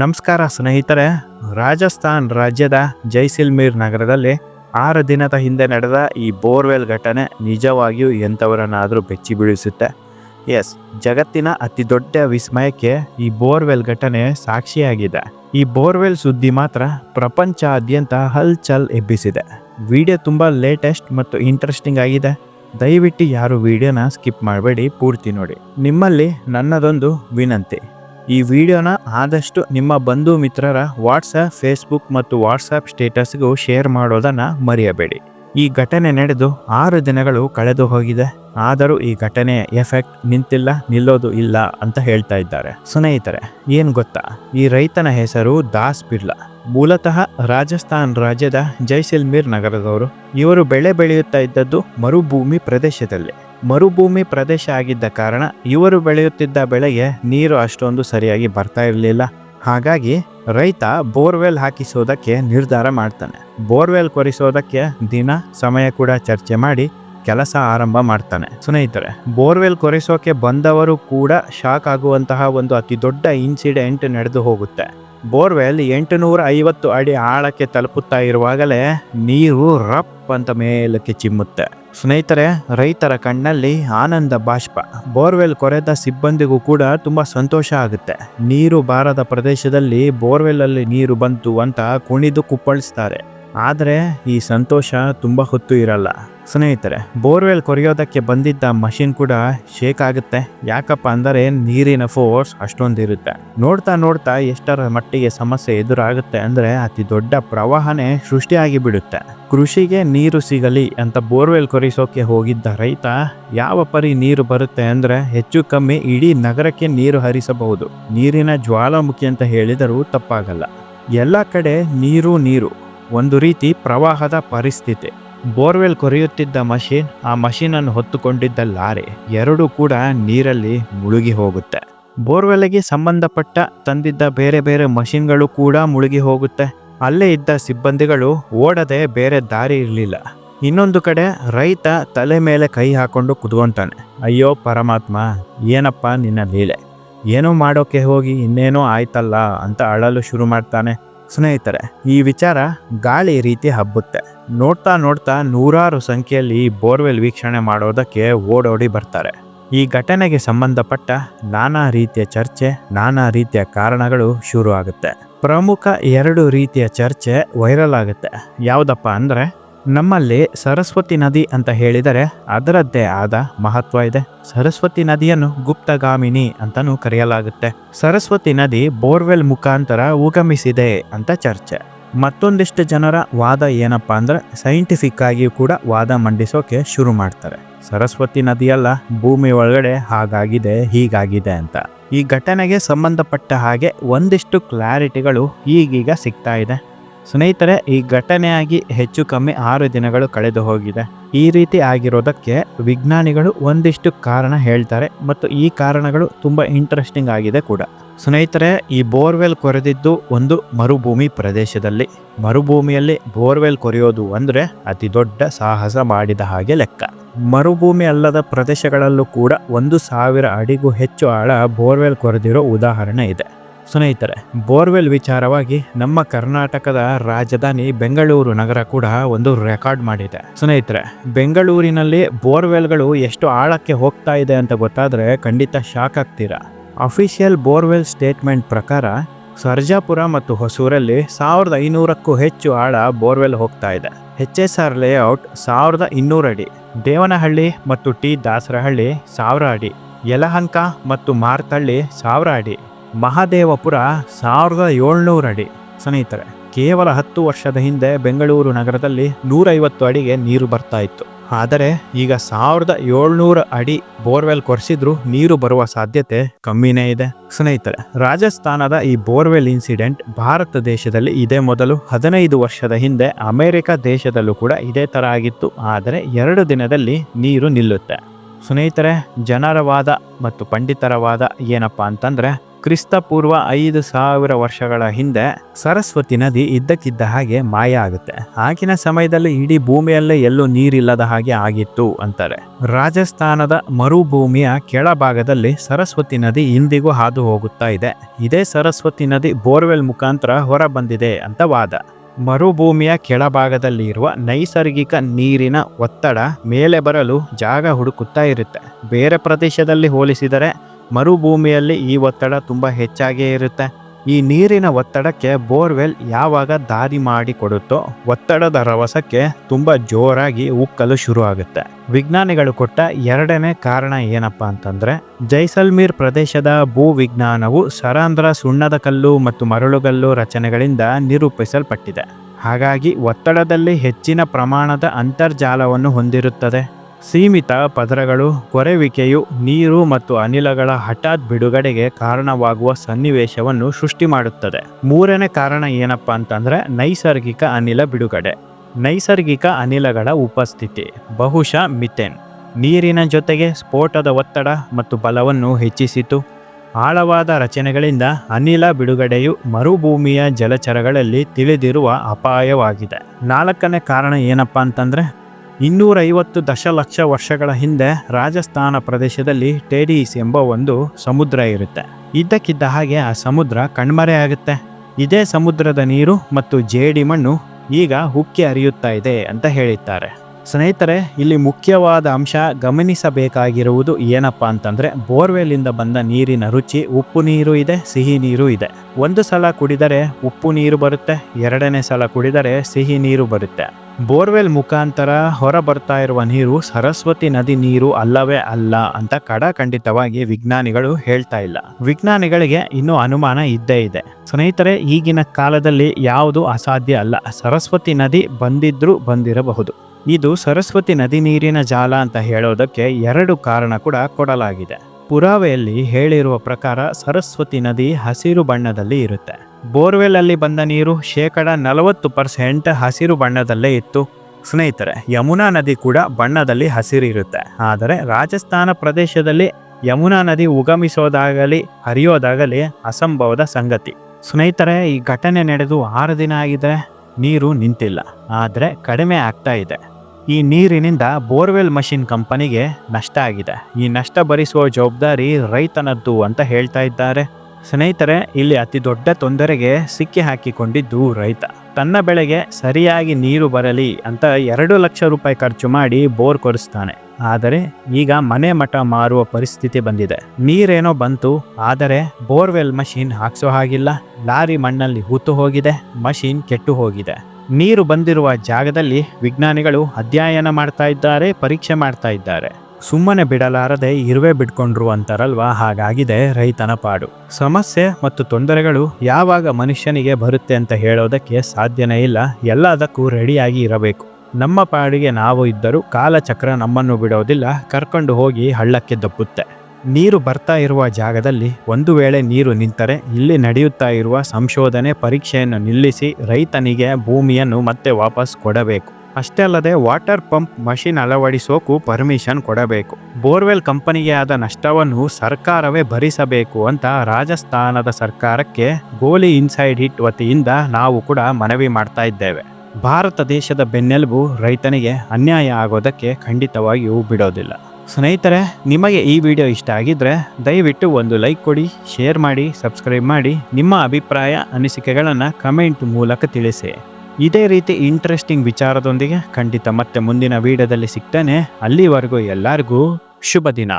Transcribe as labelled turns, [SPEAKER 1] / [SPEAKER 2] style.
[SPEAKER 1] ನಮಸ್ಕಾರ ಸ್ನೇಹಿತರೆ. ರಾಜಸ್ಥಾನ್ ರಾಜ್ಯದ ಜೈಸಿಲ್ಮೀರ್ ನಗರದಲ್ಲಿ ಆರು ದಿನದ ಹಿಂದೆ ನಡೆದ ಈ ಬೋರ್ವೆಲ್ ಘಟನೆ ನಿಜವಾಗಿಯೂ ಎಂಥವರನ್ನಾದರೂ ಬೆಚ್ಚಿ ಬೀಳಿಸುತ್ತೆ. ಎಸ್, ಜಗತ್ತಿನ ಅತಿ ದೊಡ್ಡ ವಿಸ್ಮಯಕ್ಕೆ ಈ ಬೋರ್ವೆಲ್ ಘಟನೆ ಸಾಕ್ಷಿಯಾಗಿದೆ. ಈ ಬೋರ್ವೆಲ್ ಸುದ್ದಿ ಮಾತ್ರ ಪ್ರಪಂಚಾದ್ಯಂತ ಹಲ್ಚಲ್ ಎಬ್ಬಿಸಿದೆ. ವಿಡಿಯೋ ತುಂಬ ಲೇಟೆಸ್ಟ್ ಮತ್ತು ಇಂಟ್ರೆಸ್ಟಿಂಗ್ ಆಗಿದೆ. ದಯವಿಟ್ಟು ಯಾರು ವಿಡಿಯೋನ ಸ್ಕಿಪ್ ಮಾಡಬೇಡಿ, ಪೂರ್ತಿ ನೋಡಿ. ನಿಮ್ಮಲ್ಲಿ ನನ್ನದೊಂದು ವಿನಂತಿ. ಈ ವಿಡಿಯೋನ ಆದಷ್ಟು ನಿಮ್ಮ ಬಂಧು ಮಿತ್ರರ ವಾಟ್ಸಪ್ ಫೇಸ್ಬುಕ್ ಮತ್ತು ವಾಟ್ಸಪ್ ಸ್ಟೇಟಸ್ಗೂ ಶೇರ್ ಮಾಡೋದನ್ನು ಮರೆಯಬೇಡಿ. ಈ ಘಟನೆ ನಡೆದು ಆರು ದಿನಗಳು ಕಳೆದು ಹೋಗಿದೆ. ಆದರೂ ಈ ಘಟನೆಯ ಎಫೆಕ್ಟ್ ನಿಂತಿಲ್ಲ, ನಿಲ್ಲೋದು ಇಲ್ಲ ಅಂತ ಹೇಳ್ತಾ ಇದ್ದಾರೆ. ಸ್ನೇಹಿತರೆ, ಏನು ಗೊತ್ತಾ? ಈ ರೈತನ ಹೆಸರು ದಾಸ್ ಬಿರ್ಲಾ. ಮೂಲತಃ ರಾಜಸ್ಥಾನ್ ರಾಜ್ಯದ ಜೈಸಲ್ಮೀರ್ ನಗರದವರು. ಇವರು ಬೆಳೆ ಬೆಳೆಯುತ್ತಾ ಇದ್ದದ್ದು ಮರುಭೂಮಿ ಪ್ರದೇಶದಲ್ಲಿ. ಮರುಭೂಮಿ ಪ್ರದೇಶ ಆಗಿದ್ದ ಕಾರಣ ಇವರು ಬೆಳೆಯುತ್ತಿದ್ದ ಬೆಳೆಗೆ ನೀರು ಅಷ್ಟೊಂದು ಸರಿಯಾಗಿ ಬರ್ತಾ ಇರಲಿಲ್ಲ. ಹಾಗಾಗಿ ರೈತ ಬೋರ್ವೆಲ್ ಹಾಕಿಸೋದಕ್ಕೆ ನಿರ್ಧಾರ ಮಾಡ್ತಾನೆ. ಬೋರ್ವೆಲ್ ಕೊರಿಸೋದಕ್ಕೆ ದಿನ, ಸಮಯ ಕೂಡ ಚರ್ಚೆ ಮಾಡಿ ಕೆಲಸ ಆರಂಭ ಮಾಡ್ತಾನೆ. ಸ್ನೇಹಿತರೆ, ಬೋರ್ವೆಲ್ ಕೊರೆಸೋಕೆ ಬಂದವರು ಕೂಡ ಶಾಕ್ ಆಗುವಂತಹ ಒಂದು ಅತಿ ದೊಡ್ಡ ಇನ್ಸಿಡೆಂಟ್ ನಡೆದು ಹೋಗುತ್ತೆ. ಬೋರ್ವೆಲ್ ಎಂಟುನೂರ ಐವತ್ತು ಅಡಿ ಆಳಕ್ಕೆ ತಲುಪುತ್ತಾ ಇರುವಾಗಲೇ ನೀರು ರಪ್ ಅಂತ ಮೇಲಕ್ಕೆ ಚಿಮ್ಮುತ್ತೆ. ಸ್ನೇಹಿತರೆ, ರೈತರ ಕಣ್ಣಲ್ಲಿ ಆನಂದ ಬಾಷ್ಪ. ಬೋರ್ವೆಲ್ ಕೊರೆದ ಸಿಬ್ಬಂದಿಗೂ ಕೂಡ ತುಂಬಾ ಸಂತೋಷ ಆಗುತ್ತೆ. ನೀರು ಬಾರದ ಪ್ರದೇಶದಲ್ಲಿ ಬೋರ್ವೆಲ್ ಅಲ್ಲಿ ನೀರು ಬಂತು ಅಂತ ಕುಣಿದು ಕುಪ್ಪಳಿಸ್ತಾರೆ. ಆದರೆ ಈ ಸಂತೋಷ ತುಂಬ ಹೊತ್ತು ಇರಲ್ಲ. ಸ್ನೇಹಿತರೆ, ಬೋರ್ವೆಲ್ ಕೊರೆಯೋದಕ್ಕೆ ಬಂದಿದ್ದ ಮಷಿನ್ ಕೂಡ ಶೇಕ್ ಆಗುತ್ತೆ. ಯಾಕಪ್ಪ ಅಂದರೆ ನೀರಿನ ಫೋರ್ಸ್ ಅಷ್ಟೊಂದು ಇರುತ್ತೆ ನೋಡ್ತಾ ನೋಡ್ತಾ ಎಷ್ಟರ ಮಟ್ಟಿಗೆ ಸಮಸ್ಯೆ ಎದುರಾಗುತ್ತೆ ಅಂದರೆ ಅತಿ ದೊಡ್ಡ ಪ್ರವಾಹನೇ ಸೃಷ್ಟಿಯಾಗಿ ಬಿಡುತ್ತೆ ಕೃಷಿಗೆ ನೀರು ಸಿಗಲಿ ಅಂತ ಬೋರ್ವೆಲ್ ಕೊರೆಸೋಕೆ ಹೋಗಿದ್ದ ರೈತ, ಯಾವ ಪರಿ ನೀರು ಬರುತ್ತೆ ಅಂದರೆ ಹೆಚ್ಚು ಕಮ್ಮಿ ಇಡೀ ನಗರಕ್ಕೆ ನೀರು ಹರಿಸಬಹುದು. ನೀರಿನ ಜ್ವಾಲಾಮುಖಿ ಅಂತ ಹೇಳಿದರೂ ತಪ್ಪಾಗಲ್ಲ. ಎಲ್ಲ ಕಡೆ ನೀರು ನೀರು. ಒಂದು ರೀತಿ ಪ್ರವಾಹದ ಪರಿಸ್ಥಿತಿ. ಬೋರ್ವೆಲ್ ಕೊರೆಯುತ್ತಿದ್ದ ಮಷೀನ್ ಆ ಮಷೀನನ್ನು ಹೊತ್ತುಕೊಂಡಿದ್ದ ಲಾರಿ ಎರಡೂ ಕೂಡ ನೀರಲ್ಲಿ ಮುಳುಗಿ ಹೋಗುತ್ತೆ. ಬೋರ್ವೆಲ್ಗೆ ಸಂಬಂಧಪಟ್ಟ ತಂದಿದ್ದ ಬೇರೆ ಬೇರೆ ಮಷಿನ್ಗಳು ಕೂಡ ಮುಳುಗಿ ಹೋಗುತ್ತೆ. ಅಲ್ಲೇ ಇದ್ದ ಸಿಬ್ಬಂದಿಗಳು ಓಡದೆ ಬೇರೆ ದಾರಿ ಇರಲಿಲ್ಲ. ಇನ್ನೊಂದು ಕಡೆ ರೈತ ತಲೆ ಮೇಲೆ ಕೈ ಹಾಕೊಂಡು ಕುತ್ಕೊಂತಾನೆ. ಅಯ್ಯೋ ಪರಮಾತ್ಮ, ಏನಪ್ಪ ನಿನ್ನ ಲೀಲೆ? ಏನೋ ಮಾಡೋಕೆ ಹೋಗಿ ಇನ್ನೇನೋ ಆಯ್ತಲ್ಲ? ಅಂತ ಅಳಲು ಶುರು ಮಾಡ್ತಾನೆ. ಸ್ನೇಹಿತರೆ, ಈ ವಿಚಾರ ಗಾಳಿ ರೀತಿ ಹಬ್ಬುತ್ತೆ. ನೋಡ್ತಾ ನೋಡ್ತಾ ನೂರಾರು ಸಂಖ್ಯೆಯಲ್ಲಿ ಬೋರ್ವೆಲ್ ವೀಕ್ಷಣೆ ಮಾಡೋದಕ್ಕೆ ಓಡೋಡಿ ಬರ್ತಾರೆ. ಈ ಘಟನೆಗೆ ಸಂಬಂಧಪಟ್ಟ ನಾನಾ ರೀತಿಯ ಚರ್ಚೆ, ನಾನಾ ರೀತಿಯ ಕಾರಣಗಳು ಶುರು ಆಗುತ್ತೆ ಪ್ರಮುಖ ಎರಡು ರೀತಿಯ ಚರ್ಚೆ ವೈರಲ್ ಆಗುತ್ತೆ. ಯಾವುದಪ್ಪ ಅಂದರೆ ನಮ್ಮಲ್ಲಿ ಸರಸ್ವತಿ ನದಿ ಅಂತ ಹೇಳಿದರೆ ಅದರದ್ದೇ ಆದ ಮಹತ್ವ ಇದೆ. ಸರಸ್ವತಿ ನದಿಯನ್ನು ಗುಪ್ತಗಾಮಿನಿ ಅಂತಲೂ ಕರೆಯಲಾಗುತ್ತೆ. ಸರಸ್ವತಿ ನದಿ ಬೋರ್ವೆಲ್ ಮುಖಾಂತರ ಉಗಮಿಸಿದೆ ಅಂತ ಚರ್ಚೆ. ಮತ್ತೊಂದಿಷ್ಟು ಜನರ ವಾದ ಏನಪ್ಪ ಅಂದ್ರೆ ಸೈಂಟಿಫಿಕ್ ಆಗಿಯೂ ಕೂಡ ವಾದ ಮಂಡಿಸೋಕೆ ಶುರು ಮಾಡ್ತಾರೆ. ಸರಸ್ವತಿ ನದಿಯೆಲ್ಲ, ಭೂಮಿ ಒಳಗಡೆ ಹಾಗಾಗಿದೆ, ಹೀಗಾಗಿದೆ ಅಂತ. ಈ ಘಟನೆಗೆ ಸಂಬಂಧಪಟ್ಟ ಹಾಗೆ ಒಂದಿಷ್ಟು ಕ್ಲಾರಿಟಿಗಳು ಈಗೀಗ ಸಿಗ್ತಾ ಇದೆ. ಸ್ನೇಹಿತರೆ, ಈ ಘಟನೆಯಾಗಿ ಹೆಚ್ಚು ಕಮ್ಮಿ ಆರು ದಿನಗಳು ಕಳೆದು ಹೋಗಿದೆ. ಈ ರೀತಿ ಆಗಿರೋದಕ್ಕೆ ವಿಜ್ಞಾನಿಗಳು ಒಂದಿಷ್ಟು ಕಾರಣ ಹೇಳ್ತಾರೆ ಮತ್ತು ಈ ಕಾರಣಗಳು ತುಂಬ ಇಂಟ್ರೆಸ್ಟಿಂಗ್ ಆಗಿದೆ ಕೂಡ. ಸ್ನೇಹಿತರೆ, ಈ ಬೋರ್ವೆಲ್ ಕೊರೆದಿದ್ದು ಒಂದು ಮರುಭೂಮಿ ಪ್ರದೇಶದಲ್ಲಿ. ಮರುಭೂಮಿಯಲ್ಲಿ ಬೋರ್ವೆಲ್ ಕೊರೆಯೋದು ಅಂದರೆ ಅತಿ ದೊಡ್ಡ ಸಾಹಸ ಮಾಡಿದ ಹಾಗೆ ಲೆಕ್ಕ. ಮರುಭೂಮಿ ಅಲ್ಲದ ಪ್ರದೇಶಗಳಲ್ಲೂ ಕೂಡ ಒಂದು ಸಾವಿರ ಅಡಿಗೂ ಹೆಚ್ಚು ಆಳ ಬೋರ್ವೆಲ್ ಕೊರೆದಿರೋ ಉದಾಹರಣೆ ಇದೆ. ಸ್ನೇಹಿತರೆ, ಬೋರ್ವೆಲ್ ವಿಚಾರವಾಗಿ ನಮ್ಮ ಕರ್ನಾಟಕದ ರಾಜಧಾನಿ ಬೆಂಗಳೂರು ನಗರ ಕೂಡ ಒಂದು ರೆಕಾರ್ಡ್ ಮಾಡಿದೆ. ಸ್ನೇಹಿತರೆ, ಬೆಂಗಳೂರಿನಲ್ಲಿ ಬೋರ್ವೆಲ್ಗಳು ಎಷ್ಟು ಆಳಕ್ಕೆ ಹೋಗ್ತಾ ಇದೆ ಅಂತ ಗೊತ್ತಾದ್ರೆ ಖಂಡಿತ ಶಾಕ್ ಆಗ್ತೀರಾ? ಅಫಿಷಿಯಲ್ ಬೋರ್ವೆಲ್ ಸ್ಟೇಟ್ಮೆಂಟ್ ಪ್ರಕಾರ ಸರ್ಜಾಪುರ ಮತ್ತು ಹೊಸೂರಲ್ಲಿ ಸಾವಿರದ ಐನೂರಕ್ಕೂ ಹೆಚ್ಚು ಆಳ ಬೋರ್ವೆಲ್ ಹೋಗ್ತಾ ಇದೆ. ಎಚ್ ಎಸ್ ಆರ್ ಲೇಔಟ್ ಸಾವಿರದ ಇನ್ನೂರು ಅಡಿ, ದೇವನಹಳ್ಳಿ ಮತ್ತು ಟಿ ದಾಸರಹಳ್ಳಿ ಸಾವಿರ ಅಡಿ, ಯಲಹಂಕ ಮತ್ತು ಮಾರ್ತಳ್ಳಿ ಸಾವಿರ ಅಡಿ. ಮಹಾದೇವಪುರ ಸಾವಿರದ ಏಳ್ನೂರು ಅಡಿ. ಸ್ನೇಹಿತರೆ, ಕೇವಲ ಹತ್ತು ವರ್ಷದ ಹಿಂದೆ ಬೆಂಗಳೂರು ನಗರದಲ್ಲಿ ನೂರೈವತ್ತು ಅಡಿಗೆ ನೀರು ಬರ್ತಾ ಇತ್ತು. ಆದರೆ, ಈಗ ಸಾವಿರದ ಏಳ್ನೂರು ಅಡಿ ಬೋರ್ವೆಲ್ ಕೊರೆಸಿದ್ರು ನೀರು ಬರುವ ಸಾಧ್ಯತೆ ಕಮ್ಮಿನೇ ಇದೆ. ಸ್ನೇಹಿತರೆ, ರಾಜಸ್ಥಾನದ ಈ ಬೋರ್ವೆಲ್ ಇನ್ಸಿಡೆಂಟ್ ಭಾರತ ದೇಶದಲ್ಲಿ ಇದೇ ಮೊದಲು ಹದಿನೈದು ವರ್ಷದ ಹಿಂದೆ ಅಮೆರಿಕ ದೇಶದಲ್ಲೂ ಕೂಡ ಇದೇ ತರ ಆಗಿತ್ತು. ಆದರೆ, ಎರಡು ದಿನದಲ್ಲಿ ನೀರು ನಿಲ್ಲುತ್ತೆ. ಸ್ನೇಹಿತರೆ ಜನರ ವಾದ ಮತ್ತು ಪಂಡಿತರ ವಾದ ಏನಪ್ಪ ಅಂತಂದ್ರೆ ಕ್ರಿಸ್ತ ಪೂರ್ವ ಐದು ಸಾವಿರ ವರ್ಷಗಳ ಹಿಂದೆ ಸರಸ್ವತಿ ನದಿ ಇದ್ದಕ್ಕಿದ್ದ ಹಾಗೆ ಮಾಯ ಆಗುತ್ತೆ. ಆಗಿನ ಸಮಯದಲ್ಲಿ ಇಡೀ ಭೂಮಿಯಲ್ಲೇ ಎಲ್ಲೂ ನೀರಿಲ್ಲದ ಹಾಗೆ ಆಗಿತ್ತು ಅಂತಾರೆ. ರಾಜಸ್ಥಾನದ ಮರುಭೂಮಿಯ ಕೆಳಭಾಗದಲ್ಲಿ ಸರಸ್ವತಿ ನದಿ ಇಂದಿಗೂ ಹಾದು ಹೋಗುತ್ತಾ ಇದೆ. ಇದೇ ಸರಸ್ವತಿ ನದಿ ಬೋರ್ವೆಲ್ ಮುಖಾಂತರ ಹೊರ ಬಂದಿದೆ ಅಂತ ವಾದ. ಮರುಭೂಮಿಯ ಕೆಳಭಾಗದಲ್ಲಿ ಇರುವ ನೈಸರ್ಗಿಕ ನೀರಿನ ಒತ್ತಡ ಮೇಲೆ ಬರಲು ಜಾಗ ಹುಡುಕುತ್ತಾ ಇರುತ್ತೆ. ಬೇರೆ ಪ್ರದೇಶದಲ್ಲಿ ಹೋಲಿಸಿದರೆ ಮರುಭೂಮಿಯಲ್ಲಿ ಈ ಒತ್ತಡ ತುಂಬ ಹೆಚ್ಚಾಗೇ ಇರುತ್ತೆ. ಈ ನೀರಿನ ಒತ್ತಡಕ್ಕೆ ಬೋರ್ವೆಲ್ ಯಾವಾಗ ದಾರಿ ಮಾಡಿಕೊಡುತ್ತೋ ಒತ್ತಡದ ರವಸಕ್ಕೆ ತುಂಬ ಜೋರಾಗಿ ಉಕ್ಕಲು ಶುರು ಆಗುತ್ತೆ ವಿಜ್ಞಾನಿಗಳು ಕೊಟ್ಟ ಎರಡನೇ ಕಾರಣ ಏನಪ್ಪ ಅಂತಂದ್ರೆ, ಜೈಸಲ್ಮೀರ್ ಪ್ರದೇಶದ ಭೂ ವಿಜ್ಞಾನವು ಸರಾಂಧ್ರ ಸುಣ್ಣದ ಕಲ್ಲು ಮತ್ತು ಮರಳುಗಲ್ಲು ರಚನೆಗಳಿಂದ ನಿರೂಪಿಸಲ್ಪಟ್ಟಿದೆ. ಹಾಗಾಗಿ ಒತ್ತಡದಲ್ಲಿ ಹೆಚ್ಚಿನ ಪ್ರಮಾಣದ ಅಂತರ್ಜಾಲವನ್ನು ಹೊಂದಿರುತ್ತದೆ. ಸೀಮಿತ ಪದರಗಳು, ಕೊರೆಯುವಿಕೆಯು ನೀರು ಮತ್ತು ಅನಿಲಗಳ ಹಠಾತ್ ಬಿಡುಗಡೆಗೆ ಕಾರಣವಾಗುವ ಸನ್ನಿವೇಶವನ್ನು ಸೃಷ್ಟಿ ಮಾಡುತ್ತದೆ. ಮೂರನೇ ಕಾರಣ ಏನಪ್ಪ ಅಂತಂದ್ರೆ ನೈಸರ್ಗಿಕ ಅನಿಲ ಬಿಡುಗಡೆ. ನೈಸರ್ಗಿಕ ಅನಿಲಗಳ ಉಪಸ್ಥಿತಿ, ಬಹುಶಃ ಮಿಥೇನ್. ನೀರಿನ ಜೊತೆಗೆ ಸ್ಫೋಟದ ಒತ್ತಡ ಮತ್ತು ಬಲವನ್ನು ಹೆಚ್ಚಿಸಿತು. ಆಳವಾದ ರಚನೆಗಳಿಂದ ಅನಿಲ ಬಿಡುಗಡೆಯು ಮರುಭೂಮಿಯ ಜಲಚರಗಳಲ್ಲಿ ತಿಳಿದಿರುವ ಅಪಾಯವಾಗಿದೆ. ನಾಲ್ಕನೇ ಕಾರಣ ಏನಪ್ಪಾ ಅಂತಂದ್ರೆ ಇನ್ನೂರೈವತ್ತು ದಶಲಕ್ಷ ವರ್ಷಗಳ ಹಿಂದೆ ರಾಜಸ್ಥಾನ ಪ್ರದೇಶದಲ್ಲಿ ಟೇಡೀಸ್ ಎಂಬ ಒಂದು ಸಮುದ್ರ ಇರುತ್ತೆ. ಇದ್ದಕ್ಕಿದ್ದ ಹಾಗೆ ಆ ಸಮುದ್ರ ಕಣ್ಮರೆಯಾಗುತ್ತೆ ಇದೇ ಸಮುದ್ರದ ನೀರು ಮತ್ತು ಜೇಡಿ ಮಣ್ಣು ಈಗ ಉಕ್ಕಿ ಹರಿಯುತ್ತಾ ಇದೆ ಅಂತ ಹೇಳಿದ್ದಾರೆ. ಸ್ನೇಹಿತರೆ, ಇಲ್ಲಿ ಮುಖ್ಯವಾದ ಅಂಶ ಗಮನಿಸಬೇಕಾಗಿರುವುದು ಏನಪ್ಪ ಅಂತಂದ್ರೆ, ಬೋರ್ವೆಲ್ನಿಂದ ಬಂದ ನೀರಿನ ರುಚಿ, ಉಪ್ಪು ನೀರು ಇದೆ, ಸಿಹಿ ನೀರು ಇದೆ. ಒಂದು ಸಲ ಕುಡಿದರೆ ಉಪ್ಪು ನೀರು ಬರುತ್ತೆ, ಎರಡನೇ ಸಲ ಕುಡಿದರೆ ಸಿಹಿ ನೀರು ಬರುತ್ತೆ. ಬೋರ್ವೆಲ್ ಮುಖಾಂತರ ಹೊರ ಬರ್ತಾ ಇರುವ ನೀರು ಸರಸ್ವತಿ ನದಿ ನೀರು ಅಲ್ಲವೇ ಅಲ್ಲ ಅಂತ ಕಡಖಂಡಿತವಾಗಿ ವಿಜ್ಞಾನಿಗಳು ಹೇಳ್ತಾ ಇಲ್ಲ. ವಿಜ್ಞಾನಿಗಳಿಗೆ ಇನ್ನೂ ಅನುಮಾನ ಇದ್ದೇ ಇದೆ. ಸ್ನೇಹಿತರೆ, ಈಗಿನ ಕಾಲದಲ್ಲಿ ಯಾವುದು ಅಸಾಧ್ಯ ಅಲ್ಲ. ಸರಸ್ವತಿ ನದಿ ಬಂದಿದ್ರೂ ಬಂದಿರಬಹುದು. ಇದು ಸರಸ್ವತಿ ನದಿ ನೀರಿನ ಜಾಲ ಅಂತ ಹೇಳೋದಕ್ಕೆ ಎರಡು ಕಾರಣ ಕೂಡ ಕೊಡಲಾಗಿದೆ. ಪುರಾವೆಯಲ್ಲಿ ಹೇಳಿರುವ ಪ್ರಕಾರ ಸರಸ್ವತಿ ನದಿ ಹಸಿರು ಬಣ್ಣದಲ್ಲಿ ಇರುತ್ತೆ. ಬೋರ್ವೆಲ್ ಅಲ್ಲಿ ಬಂದ ನೀರು ಶೇಕಡ ನಲವತ್ತು ಪರ್ಸೆಂಟ್ ಹಸಿರು ಬಣ್ಣದಲ್ಲೇ ಇತ್ತು. ಸ್ನೇಹಿತರೆ, ಯಮುನಾ ನದಿ ಕೂಡ ಬಣ್ಣದಲ್ಲಿ ಹಸಿರಿರುತ್ತೆ. ಆದರೆ ರಾಜಸ್ಥಾನ ಪ್ರದೇಶದಲ್ಲಿ ಯಮುನಾ ನದಿ ಉಗಮಿಸೋದಾಗಲಿ, ಹರಿಯೋದಾಗಲಿ ಅಸಂಭವದ ಸಂಗತಿ. ಸ್ನೇಹಿತರೆ, ಈ ಘಟನೆ ನಡೆದು ಆರು ದಿನ ಆಗಿದೆ. ನೀರು ನಿಂತಿಲ್ಲ. ಆದರೆ ಕಡಿಮೆ ಆಗ್ತಾ ಇದೆ. ಈ ನೀರಿನಿಂದ ಬೋರ್ವೆಲ್ ಮಷಿನ್ ಕಂಪನಿಗೆ ನಷ್ಟ ಆಗಿದೆ. ಈ ನಷ್ಟ ಭರಿಸುವ ಜವಾಬ್ದಾರಿ ರೈತನದ್ದು ಅಂತ ಹೇಳ್ತಾ ಇದ್ದಾರೆ. ಸ್ನೇಹಿತರೆ, ಇಲ್ಲಿ ಅತಿ ದೊಡ್ಡ ತೊಂದರೆಗೆ ಸಿಕ್ಕಿ ಹಾಕಿಕೊಂಡಿದ್ದು ರೈತ. ತನ್ನ ಬೆಳೆಗೆ ಸರಿಯಾಗಿ ನೀರು ಬರಲಿ ಅಂತ ಎರಡು ಲಕ್ಷ ರೂಪಾಯಿ ಖರ್ಚು ಮಾಡಿ ಬೋರ್ ಕೊರೆಸ್ತಾನೆ. ಆದರೆ, ಈಗ ಮನೆ ಮಠ ಮಾರುವ ಪರಿಸ್ಥಿತಿ ಬಂದಿದೆ. ನೀರೇನೋ ಬಂತು, ಆದರೆ ಬೋರ್ವೆಲ್ ಮಷಿನ್ ಹಾಕ್ಸೋ ಹಾಗಿಲ್ಲ. ಲಾರಿ ಮಣ್ಣಲ್ಲಿ ಹೂತು ಹೋಗಿದೆ, ಮಷಿನ್ ಕೆಟ್ಟು ಹೋಗಿದೆ. ನೀರು ಬಂದಿರುವ ಜಾಗದಲ್ಲಿ ವಿಜ್ಞಾನಿಗಳು ಅಧ್ಯಯನ ಮಾಡ್ತಾ ಇದ್ದಾರೆ, ಪರೀಕ್ಷೆ ಮಾಡ್ತಾ ಇದ್ದಾರೆ. ಸುಮ್ಮನೆ ಬಿಡಲಾರದೆ ಇರುವೆ ಬಿಟ್ಕೊಂಡ್ರು ಅಂತಾರಲ್ವಾ ಹಾಗಾಗಿದೆ ರೈತನ ಪಾಡು. ಸಮಸ್ಯೆ ಮತ್ತು ತೊಂದರೆಗಳು ಯಾವಾಗ ಮನುಷ್ಯನಿಗೆ ಬರುತ್ತೆ ಅಂತ ಹೇಳೋದಕ್ಕೆ ಸಾಧ್ಯನೇ ಇಲ್ಲ. ಎಲ್ಲದಕ್ಕೂ ರೆಡಿಯಾಗಿ ಇರಬೇಕು. ನಮ್ಮ ಪಾಡಿಗೆ ನಾವು ಇದ್ದರೂ ಕಾಲಚಕ್ರ ನಮ್ಮನ್ನು ಬಿಡೋದಿಲ್ಲ. ಕರ್ಕೊಂಡು ಹೋಗಿ ಹಳ್ಳಕ್ಕೆ ದಪ್ಪುತ್ತೆ ನೀರು ಬರ್ತಾ ಇರುವ ಜಾಗದಲ್ಲಿ ಒಂದು ವೇಳೆ ನೀರು ನಿಂತರೆ ಇಲ್ಲಿ ನಡೆಯುತ್ತಾ ಇರುವ ಸಂಶೋಧನೆ ಪರೀಕ್ಷೆಯನ್ನು ನಿಲ್ಲಿಸಿ ರೈತನಿಗೆ ಭೂಮಿಯನ್ನು ಮತ್ತೆ ವಾಪಸ್ ಕೊಡಬೇಕು. ಅಷ್ಟೇ ಅಲ್ಲದೆ ವಾಟರ್ ಪಂಪ್ ಮಷಿನ್ ಅಳವಡಿಸೋಕು ಪರ್ಮಿಷನ್ ಕೊಡಬೇಕು. ಬೋರ್ವೆಲ್ ಕಂಪನಿಗೆ ಆದ ನಷ್ಟವನ್ನು ಸರ್ಕಾರವೇ ಭರಿಸಬೇಕು ಅಂತ ರಾಜಸ್ಥಾನದ ಸರ್ಕಾರಕ್ಕೆ ಗೋಲಿ ಇನ್ಸೈಡ್ ಹಿಟ್ ವತಿಯಿಂದ ನಾವು ಕೂಡ ಮನವಿ ಮಾಡ್ತಾ ಇದ್ದೇವೆ. ಭಾರತ ದೇಶದ ಬೆನ್ನೆಲುಬು ರೈತನಿಗೆ ಅನ್ಯಾಯ ಆಗೋದಕ್ಕೆ ಖಂಡಿತವಾಗಿಯೂ ಬಿಡೋದಿಲ್ಲ. ಸ್ನೇಹಿತರೆ, ನಿಮಗೆ ಈ ವಿಡಿಯೋ ಇಷ್ಟ ಆಗಿದ್ರೆ ದಯವಿಟ್ಟು ಒಂದು ಲೈಕ್ ಕೊಡಿ, ಶೇರ್ ಮಾಡಿ, ಸಬ್ಸ್ಕ್ರೈಬ್ ಮಾಡಿ, ನಿಮ್ಮ ಅಭಿಪ್ರಾಯ, ಅನಿಸಿಕೆಗಳನ್ನು ಕಮೆಂಟ್ ಮೂಲಕ ತಿಳಿಸಿ. ಇದೇ ರೀತಿ ಇಂಟ್ರೆಸ್ಟಿಂಗ್ ವಿಚಾರದೊಂದಿಗೆ ಖಂಡಿತ ಮತ್ತೆ ಮುಂದಿನ ವಿಡಿಯೋದಲ್ಲಿ ಸಿಗ್ತಾನೆ. ಅಲ್ಲಿವರೆಗೂ ಎಲ್ಲರಿಗೂ ಶುಭ ದಿನ